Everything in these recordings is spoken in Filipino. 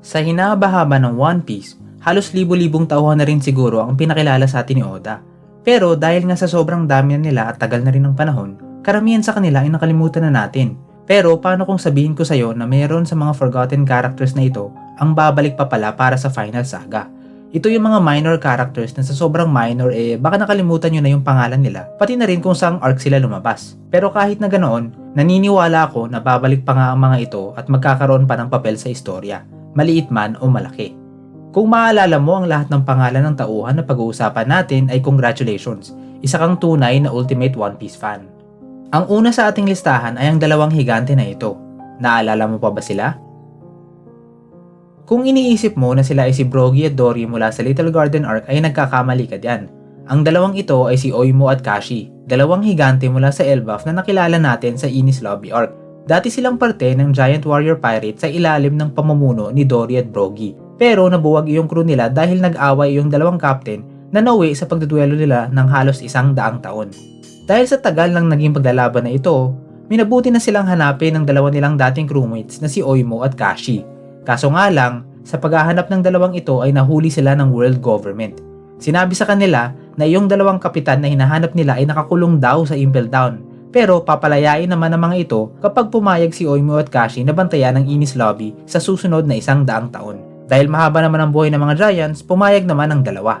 Sa hinahaba ng One Piece, halos libo-libong tauhan na rin siguro ang pinakilala sa atin ni Oda. Pero dahil nga sa sobrang dami nila at tagal na rin ng panahon, karamihan sa kanila ay nakalimutan na natin. Pero paano kung sabihin ko sa'yo na meron sa mga forgotten characters na ito ang babalik pa pala para sa final saga? Ito yung mga minor characters na sa sobrang minor eh baka nakalimutan nyo na yung pangalan nila pati na rin kung saang arc sila lumabas. Pero kahit na ganoon, naniniwala ako na babalik pa nga ang mga ito at magkakaroon pa ng papel sa istorya, maliit man o malaki. Kung maalala mo ang lahat ng pangalan ng tauhan na pag-uusapan natin ay congratulations, isa kang tunay na ultimate One Piece fan. Ang una sa ating listahan ay ang dalawang higante na ito. Naalala mo pa ba sila? Kung iniisip mo na sila ay si Brogy at Dory mula sa Little Garden Arc ay nagkakamali ka diyan. Ang dalawang ito ay si Oimo at Kashi, dalawang higante mula sa Elbaf na nakilala natin sa Inis Lobby Arc. Dati silang parte ng Giant Warrior Pirate sa ilalim ng pamumuno ni Dory at Brogy. Pero nabuwag iyong crew nila dahil nag-away iyong dalawang captain na nawi sa pagduduelo nila ng halos isang daang taon. Dahil sa tagal ng naging paglalaban na ito, minabuti na silang hanapin ng dalawa nilang dating crewmates na si Oimo at Kashi. Kaso nga lang, sa paghahanap ng dalawang ito ay nahuli sila ng world government. Sinabi sa kanila na iyong dalawang kapitan na hinahanap nila ay nakakulong daw sa Impel Down. Pero papalayain naman ng mga ito kapag pumayag si Oimo at Kashi na bantayan ng Inis Lobby sa susunod na isang daang taon. Dahil mahaba naman ang buhay ng mga Giants, pumayag naman ang dalawa.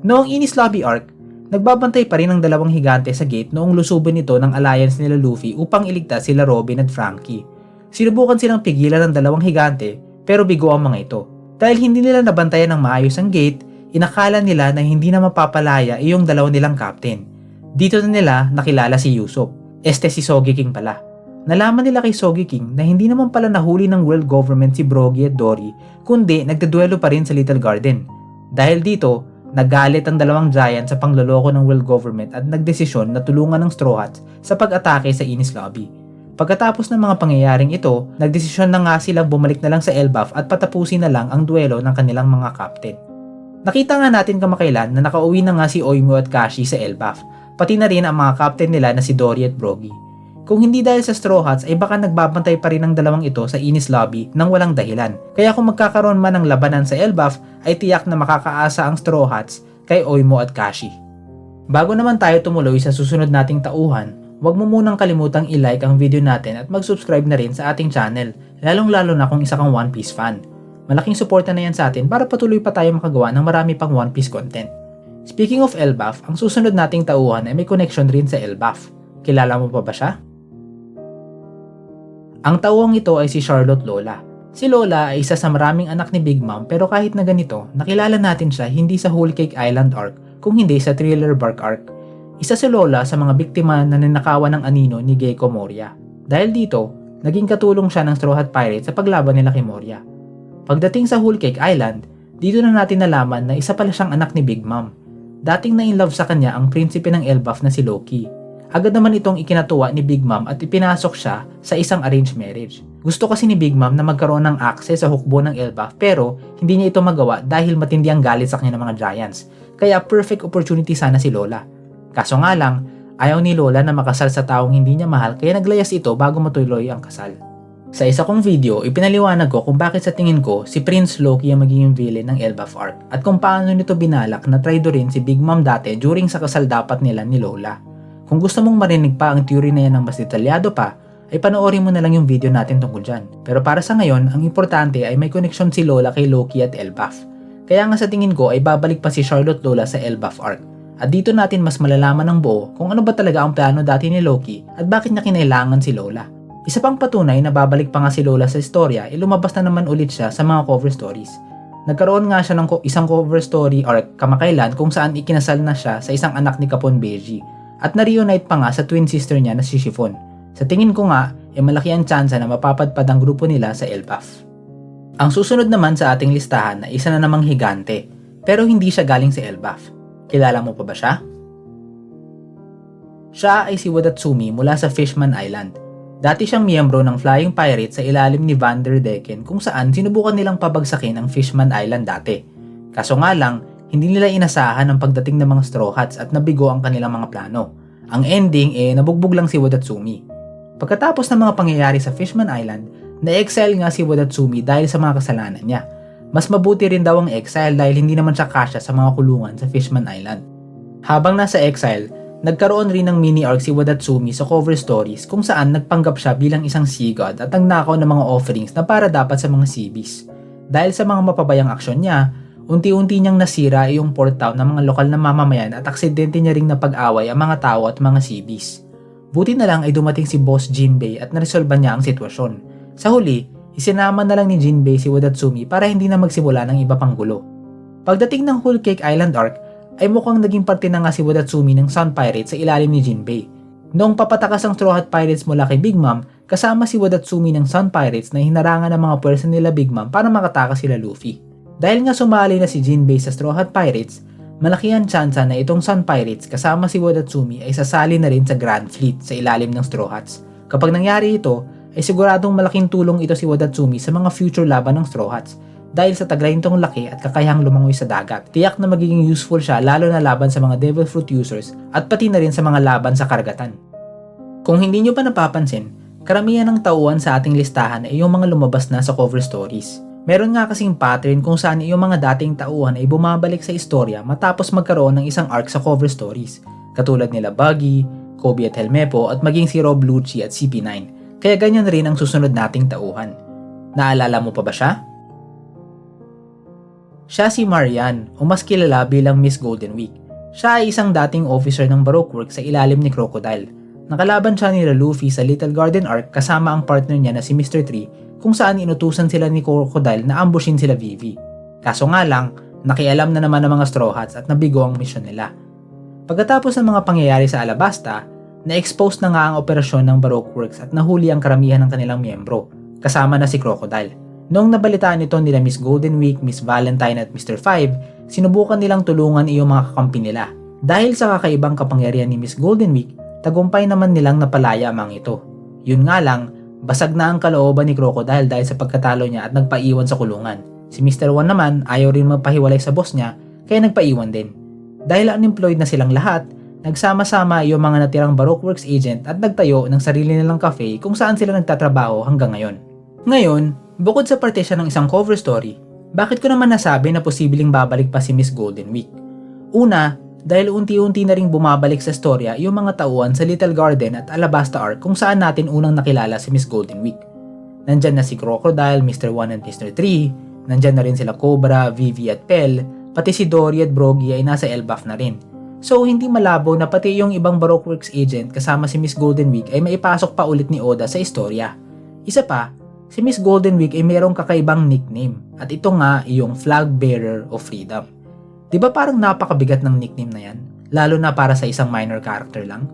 Noong Inis Lobby arc, nagbabantay pa rin ang dalawang higante sa gate noong lusubin nito ng alliance nila Luffy upang iligtas sila Robin at Frankie. Sinubukan silang pigilan ng dalawang higante pero bigo ang mga ito. Dahil hindi nila nabantayan ng maayos ang gate, inakala nila na hindi na mapapalaya iyong dalawa nilang captain. Dito na nila nakilala si Yusop. Este si Sogi King pala. Nalaman nila kay Sogi King na hindi naman pala nahuli ng world government si Brogy at Dory, kundi nagdaduelo pa rin sa Little Garden. Dahil dito, nagalit ang dalawang giant sa pangloloko ng world government at nagdesisyon na tulungan ng Straw Hats sa pag-atake sa Inis Lobby. Pagkatapos ng mga pangyayaring ito, nagdesisyon na nga silang bumalik na lang sa Elbaf at patapusin na lang ang duelo ng kanilang mga captain. Nakita nga natin kamakailan na nakauwi na nga si Oimo at Kashi sa Elbaf, pati na rin ang mga captain nila na si Dory at Brogy. Kung hindi dahil sa Straw Hats ay baka nagbabantay pa rin ang dalawang ito sa Inis Lobby nang walang dahilan. Kaya kung magkakaroon man ng labanan sa Elbaf ay tiyak na makakaasa ang Straw Hats kay Oimo at Kashi. Bago naman tayo tumuloy sa susunod nating tauhan, huwag mo munang kalimutang i-like ang video natin at mag-subscribe na rin sa ating channel, lalong lalo na kung isa kang One Piece fan. Malaking suporta na yan sa atin para patuloy pa tayo makagawa ng marami pang One Piece content. Speaking of Elbaf, ang susunod nating tauhan ay may connection rin sa Elbaf. Kilala mo pa ba siya? Ang tauhang ito ay si Charlotte Lola. Si Lola ay isa sa maraming anak ni Big Mom pero kahit na ganito, nakilala natin siya hindi sa Whole Cake Island arc kung hindi sa Thriller Bark arc. Isa si Lola sa mga biktima na ninakawan ng anino ni Gecko Moria. Dahil dito, naging katulong siya ng Straw Hat Pirates sa paglaban nila kay Moria. Pagdating sa Whole Cake Island, dito na natin nalaman na isa pala siyang anak ni Big Mom. Dating na in love sa kanya ang prinsipe ng Elbaf na si Loki. Agad naman itong ikinatuwa ni Big Mom at ipinasok siya sa isang arranged marriage. Gusto kasi ni Big Mom na magkaroon ng access sa hukbo ng Elbaf pero hindi niya ito magawa dahil matindi ang galit sa kanya ng mga giants. Kaya perfect opportunity sana si Lola. Kaso nga lang, ayaw ni Lola na makasal sa taong hindi niya mahal kaya naglayas ito bago matuloy ang kasal. Sa isa kong video, ipinaliwanag ko kung bakit sa tingin ko si Prince Loki ang magiging villain ng Elbaf arc at kung paano nito binalak na traidorin si Big Mom dati during sa kasal dapat nila ni Lola. Kung gusto mong marinig pa ang theory na yan ng mas detalyado pa, ay panoorin mo na lang yung video natin tungkol dyan. Pero para sa ngayon, ang importante ay may koneksyon si Lola kay Loki at Elbaf. Kaya nga sa tingin ko ay babalik pa si Charlotte Lola sa Elbaf arc. At dito natin mas malalaman ng buo kung ano ba talaga ang plano dati ni Loki at bakit niya kinailangan si Lola. Isa pang patunay na babalik pa nga si Lola sa istorya ay lumabas na naman ulit siya sa mga cover stories. Nagkaroon nga siya ng isang cover story arc kamakailan kung saan ikinasal na siya sa isang anak ni Capon Beji at na-reunite pa nga sa twin sister niya na si Chiffon. Sa tingin ko nga, ay malaki ang tsansa na mapapadpad ang grupo nila sa Elbaf. Ang susunod naman sa ating listahan ay isa na namang higante, pero hindi siya galing sa Elbaf. Kilala mo pa ba siya? Siya ay si Wadatsumi mula sa Fishman Island. Dati siyang miyembro ng Flying Pirates sa ilalim ni Van der Decken kung saan sinubukan nilang pabagsakin ang Fishman Island dati. Kaso nga lang, hindi nila inasahan ang pagdating ng mga Straw Hats at nabigo ang kanilang mga plano. Ang ending eh nabugbog lang si Wadatsumi. Pagkatapos ng mga pangyayari sa Fishman Island, na-exile nga si Wadatsumi dahil sa mga kasalanan niya. mas mabuti rin daw ang exile dahil hindi naman siya kasya sa mga kulungan sa Fishman Island. Habang nasa exile, nagkaroon rin ng mini arc si Wadatsumi sa cover stories kung saan nagpanggap siya bilang isang sea god at nagnakaw ng mga offerings na para dapat sa mga seabees. Dahil sa mga mapabayang aksyon niya, unti-unti niyang nasira yung port town ng mga lokal na mamamayan at aksidente niya ring napag-away ang mga tao at mga seabees. Buti na lang ay dumating si Boss Jinbei at naresolba niya ang sitwasyon. Sa huli, isinama na lang ni Jinbei si Wadatsumi para hindi na magsimula ng iba pang gulo. Pagdating ng Whole Cake Island arc, ay mukhang naging parte na nga si Wadatsumi ng Sun Pirates sa ilalim ni Jinbei. Noong papatakas ang Straw Hat Pirates mula kay Big Mom, kasama si Wadatsumi ng Sun Pirates na hinarangan ng mga pwersa nila Big Mom para makatakas sila Luffy. Dahil nga sumali na si Jinbei sa Straw Hat Pirates, malaki ang tsansa na itong Sun Pirates kasama si Wadatsumi ay sasali na rin sa Grand Fleet sa ilalim ng Straw Hats. Kapag nangyari ito, ay siguradong malaking tulong ito si Wadatsumi sa mga future laban ng Straw Hats dahil sa taglay nitong laki at kakayahang lumangoy sa dagat. Tiyak na magiging useful siya lalo na laban sa mga Devil Fruit users at pati na rin sa mga laban sa karagatan. Kung hindi nyo pa napapansin, karamihan ng tauhan sa ating listahan ay yung mga lumabas na sa cover stories. Meron nga kasing pattern kung saan yung mga dating tauhan ay bumabalik sa istorya matapos magkaroon ng isang arc sa cover stories, katulad nila Buggy, Kobe at Helmepo at maging si Rob Lucci at CP9. Kaya ganyan rin ang susunod nating tauhan. Naalala mo pa ba siya? Siya si Marian o mas kilala bilang Miss Golden Week. Siya ay isang dating officer ng Baroque Works sa ilalim ni Crocodile. Nakalaban siya ni Luffy sa Little Garden Arc kasama ang partner niya na si Mr. Tree kung saan inutusan sila ni Crocodile na ambushin sila Vivi. Kaso nga lang, nakialam na naman ng mga Straw Hats at nabigo ang misyon nila. Pagkatapos ng mga pangyayari sa Alabasta, na-expose na nga ang operasyon ng Baroque Works at nahuli ang karamihan ng kanilang miyembro, kasama na si Crocodile. Noong nabalitaan ito nila Miss Golden Week, Miss Valentine at Mr. Five, sinubukan nilang tulungan iyong mga kakampi nila. Dahil sa kakaibang kapangyarihan ni Miss Golden Week, tagumpay naman nilang napalaya ang ito. Yun nga lang, basag na ang kalooban ni Crocodile dahil sa pagkatalo niya at nagpaiwan sa kulungan. Si Mr. One naman ayaw rin magpahiwalay sa boss niya kaya nagpaiwan din. Dahil unemployed na silang lahat, nagsama-sama yung mga natirang Baroque Works agent at nagtayo ng sarili nilang cafe kung saan sila nagtatrabaho hanggang ngayon. Ngayon, bukod sa parte siya ng isang cover story, bakit ko naman nasabi na posibleng babalik pa si Miss Golden Week? Una, dahil unti-unti na ring bumabalik sa storya yung mga tauhan sa Little Garden at Alabasta Arc kung saan natin unang nakilala si Miss Golden Week. Nandyan na si Crocodile, Mr. 1 and Mr. 3, nandyan na rin sila Cobra, Vivi at Pell, pati si Dory at Brogy ay nasa Elbaf na rin. So hindi malabo na pati yung ibang Baroque Works agent kasama si Miss Golden Week ay maipasok pa ulit ni Oda sa istorya. Isa pa, si Miss Golden Week ay mayroong kakaibang nickname at ito nga yung Flag Bearer of Freedom. Di ba parang napakabigat ng nickname na yan? Lalo na para sa isang minor character lang.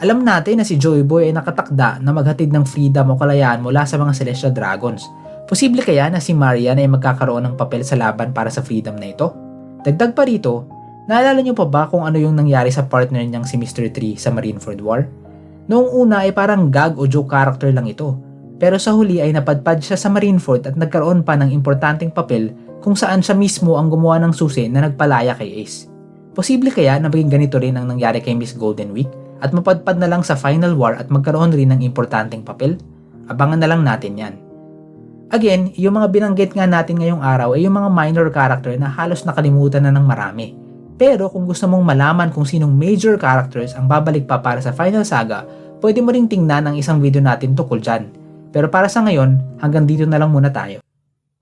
Alam natin na si Joy Boy ay nakatakda na maghatid ng freedom o kalayaan mula sa mga Celestial Dragons. Posible kaya na si Marian ay magkakaroon ng papel sa laban para sa freedom na ito? Dagdag pa rito, naalala niyo pa ba kung ano yung nangyari sa partner niyang si Mr. 3 sa Marineford War? Noong una ay parang gag o joke character lang ito. Pero sa huli ay napadpad siya sa Marineford at nagkaroon pa ng importanteng papel kung saan siya mismo ang gumawa ng susi na nagpalaya kay Ace. Posible kaya na maging ganito rin ang nangyari kay Miss Golden Week at mapadpad na lang sa Final War at magkaroon rin ng importanteng papel? Abangan na lang natin yan. Again, yung mga binanggit nga natin ngayong araw ay yung mga minor character na halos nakalimutan na ng marami. Pero kung gusto mong malaman kung sinong major characters ang babalik pa para sa Final Saga, pwede mo ring tingnan ang isang video natin tungkol dyan. Pero para sa ngayon, hanggang dito na lang muna tayo.